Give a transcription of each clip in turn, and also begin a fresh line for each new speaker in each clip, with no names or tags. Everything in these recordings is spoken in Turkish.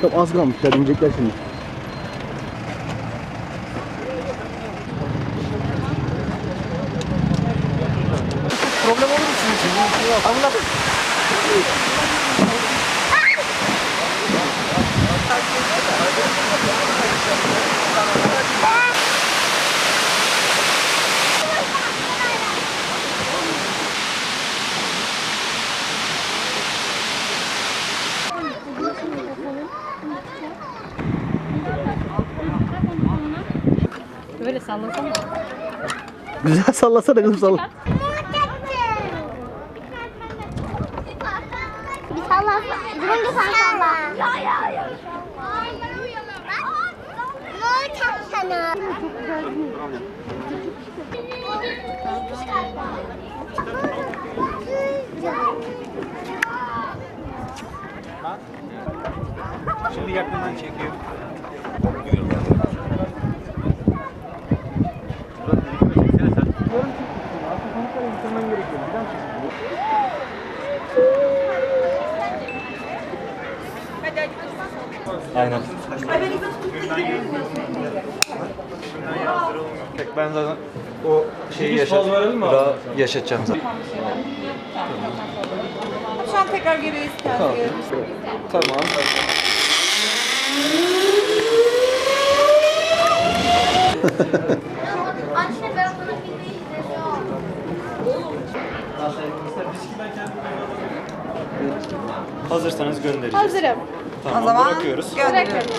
Çok az kalmış ya inecekler şimdi. Problem olur mu sizin için? Yok. Anladım.
Böyle sallasana.
Güzel sallasana kızım salla.
Bir salla. Durunca sen salla. Ya ya ya. Sana?
Şimdi yakından çekiyor. Aynen. Tek ben zaten o şeyi yaşat, daha yaşatacağım zaten.
Şu an tekrar geriye isterseniz.
Tamam.
Anne
Hazırsanız göndereceğiz.
Hazırım.
Tamam,
O zaman
bırakıyoruz.
gönderiyorum.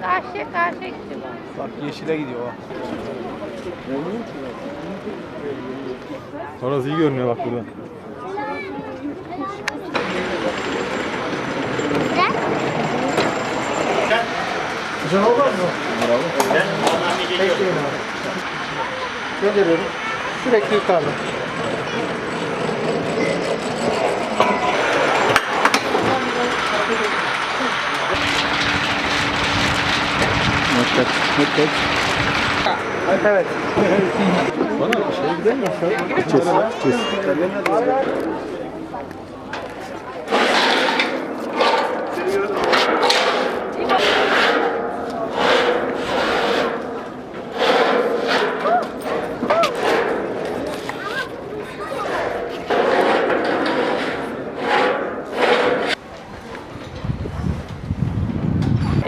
Karşı karşı gidiyor.
Bak yeşile gidiyor o. Orası iyi görünüyor bak buradan. Güzel olmaz mı? Bravo. Gönderiyorum. Sürekli yukarıda. Dikkat, dikkat. Evet. Bana şey gidelim mi? Gideceğiz. Gideceğiz.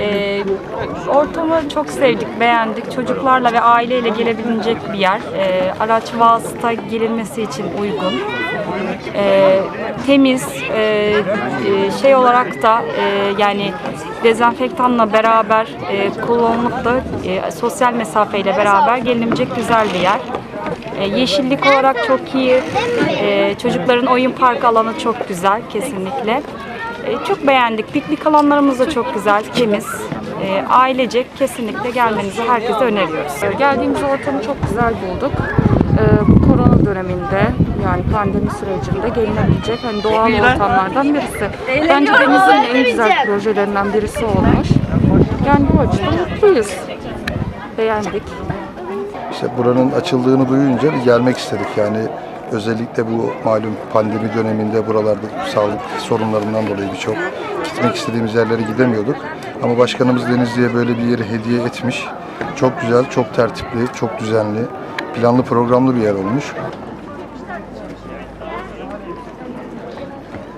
Ee, ortamı çok sevdik, beğendik. Çocuklarla ve aileyle gelebilecek bir yer. Ee, araç vasıta gelinmesi için uygun. Ee, temiz, e, e, şey olarak da e, yani dezenfektanla beraber e, da e, sosyal mesafeyle beraber gelinebilecek güzel bir yer. E, yeşillik olarak çok iyi. E, çocukların oyun park alanı çok güzel kesinlikle. E, çok beğendik. Piknik alanlarımız da çok güzel, temiz. E, ailecek kesinlikle gelmenizi herkese öneriyoruz. E, Geldiğimiz ortamı çok güzel bulduk. E, bu korona döneminde yani pandemi sürecinde gelinebilecek hani doğal ortamlardan birisi. Bence denizin en güzel projelerinden birisi olmuş. Yani bu açıdan mutluyuz. Beğendik.
İşte buranın açıldığını duyunca bir gelmek istedik. Yani özellikle bu malum pandemi döneminde buralarda sağlık sorunlarından dolayı birçok gitmek istediğimiz yerlere gidemiyorduk. Ama başkanımız Denizli'ye böyle bir yeri hediye etmiş. Çok güzel, çok tertipli, çok düzenli, planlı programlı bir yer olmuş.